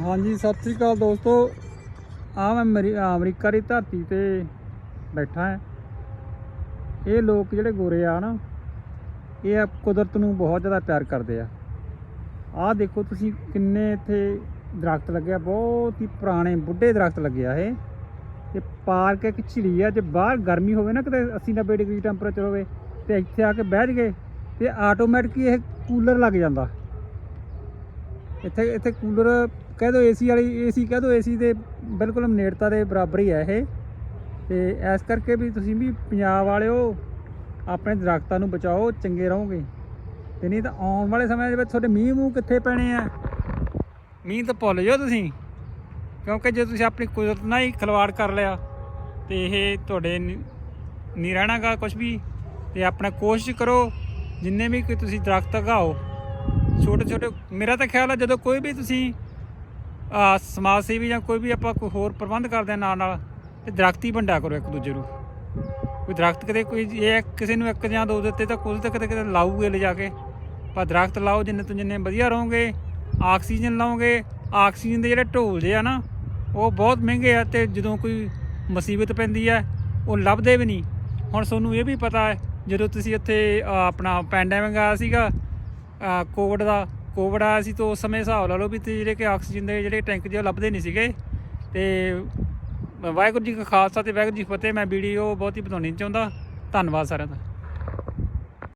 ਹਾਂਜੀ, ਸਤਿ ਸ੍ਰੀ ਅਕਾਲ ਦੋਸਤੋ। ਆ ਮੈਂ ਅਮਰੀ- ਅਮਰੀਕਾ ਦੀ ਧਰਤੀ ਤੇ ਬੈਠਾ ਹਾਂ। ਇਹ ਲੋਕ ਜਿਹੜੇ ਗੋਰੇ ਆ ਨਾ, ਇਹ ਕੁਦਰਤ ਨੂੰ ਬਹੁਤ ਜ਼ਿਆਦਾ ਪਿਆਰ ਕਰਦੇ ਆ। ਆਹ ਦੇਖੋ ਤੁਸੀਂ ਕਿੰਨੇ ਇੱਥੇ ਦਰਖਤ ਲੱਗੇ ਬਹੁਤ ਹੀ ਪੁਰਾਣੇ ਬੁੱਢੇ ਦਰਖਤ ਲੱਗੇ ਆ ਇਹ। ਤੇ ਪਾਰਕ ਇੱਕ ਝਿੜੀ ਆ, ਜੇ ਬਾਹਰ ਗਰਮੀ ਹੋਵੇ ਨਾ, ਕਿਤੇ 80 90 ਡਿਗਰੀ ਟੈਂਪਰੇਚਰ ਹੋਵੇ, ਤੇ ਇੱਥੇ ਆ ਕੇ ਬੈਠ ਗਏ ਤੇ ਆਟੋਮੈਟਿਕ ਇਹ ਕੂਲਰ ਲੱਗ ਜਾਂਦਾ। ਇੱਥੇ ਇੱਥੇ ਕੂਲਰ ਕਹਿ ਦੋ ਏਸੀ ਵਾਲੀ, ਏਸੀ ਕਹਿ ਦੋ ਏਸੀ ਦੇ ਬਿਲਕੁਲ ਨੇੜਤਾ ਦੇ ਬਰਾਬਰ ਹੀ ਹੈ ਇਹ। ਤੇ ਇਸ ਕਰਕੇ ਵੀ ਤੁਸੀਂ ਵੀ ਪੰਜਾਬ ਵਾਲਿਓ, ਆਪਣੇ ਦਰਖਤਾਂ ਨੂੰ ਬਚਾਓ, ਚੰਗੇ ਰਹੋਗੇ। ਤੇ ਨਹੀਂ ਤਾਂ ਆਉਣ ਵਾਲੇ ਸਮੇਂ ਦੇ ਵਿੱਚ ਤੁਹਾਡੇ ਮੀਂਹ ਮੂੰਹ ਕਿੱਥੇ ਪੈਣੇ ਆ? ਮੀਂਹ ਤਾਂ ਭੁੱਲ ਜਾਓ ਤੁਸੀਂ। ਕਿਉਂਕਿ ਜੇ ਤੁਸੀਂ ਆਪਣੀ ਕੁਦਰਤ ਨਾਲ ਹੀ ਖਿਲਵਾੜ ਕਰ ਲਿਆ, ਤੇ ਇਹ ਤੁਹਾਡੇ ਨੀ- ਨਹੀਂ ਰਹਿਣਾਗਾ ਕੁਝ ਵੀ। ਤੇ ਆਪਣਾ ਕੋਸ਼ਿਸ਼ ਕਰੋ, ਜਿੰਨੇ ਵੀ ਤੁਸੀਂ ਦਰਖਤ ਉਗਾਓ ਛੋਟੇ ਛੋਟੇ ਮੇਰਾ ਤਾਂ ਖਿਆਲ ਹੈ ਜਦੋਂ ਕੋਈ ਵੀ ਤੁਸੀਂ ਸਮਾਜ ਸੇਵੀ ਜਾਂ ਕੋਈ ਵੀ ਆਪਾਂ ਕੋਈ ਹੋਰ ਪ੍ਰਬੰਧ ਕਰਦੇ ਆ ਨਾਲ ਨਾਲ, ਤੇ ਦਰਖਤ ਹੀ ਵੰਡਿਆ ਕਰੋ ਇੱਕ ਦੂਜੇ ਨੂੰ। ਕੋਈ ਦਰਖਤ ਕਦੇ ਕੋਈ ਇਹ ਕਿਸੇ ਨੂੰ ਇੱਕ ਜਾਂ ਦੋ ਦਿੱਤੇ ਤਾਂ ਕੁਝ ਤਾਂ ਕਦੇ ਕਦੇ ਲਾਊਗੇ ਲਿਜਾ ਕੇ। ਪਰ ਦਰਖਤ ਲਾਓ ਜਿੰਨੇ ਤੋਂ ਜਿੰਨੇ ਵਧੀਆ ਰਹੋਗੇ, ਆਕਸੀਜਨ ਲਾਓਗੇ, ਆਕਸੀਜਨ ਦੇ ਜਿਹੜੇ ਢੋਲ ਜੇ ਆ ਨਾ, ਉਹ ਬਹੁਤ ਮਹਿੰਗੇ ਆ ਤੇ ਜਦੋਂ ਕੋਈ ਮੁਸੀਬਤ ਪੈਂਦੀ ਹੈ ਉਹ ਲੱਭਦੇ ਵੀ ਨਹੀਂ। ਹੁਣ ਤੁਹਾਨੂੰ ਇਹ ਵੀ ਪਤਾ ਹੈ, ਜਦੋਂ ਤੁਸੀਂ ਇੱਥੇ ਆਪਣਾ ਪੈਂਡੈਮਿਕ ਆਇਆ ਸੀਗਾ ਕੋਵਿਡ ਦਾ, ਕੋਵਿਡ ਆਇਆ ਸੀ ਤਾਂ ਉਸ ਸਮੇਂ ਹਿਸਾਬ ਲਾ ਲਓ ਵੀ ਤੇ ਜਿਹੜੇ ਕਿ ਆਕਸੀਜਨ ਦੇ ਜਿਹੜੇ ਟੈਂਕ ਜਿਹੇ ਉਹ ਲੱਭਦੇ ਨਹੀਂ ਸੀਗੇ। ਤੇ ਵਾਹਿਗੁਰੂ ਜੀ ਕਾ ਖਾਲਸਾ ਤੇ ਵਾਹਿਗੁਰੂ ਜੀ ਕੀ ਫਤਿਹ, ਮੈਂ ਵੀਡੀਓ ਬਹੁਤ ਹੀ ਬਣਾਉਣੀ ਚਾਹੁੰਦਾ। ਧੰਨਵਾਦ ਸਾਰਿਆਂ ਦਾ।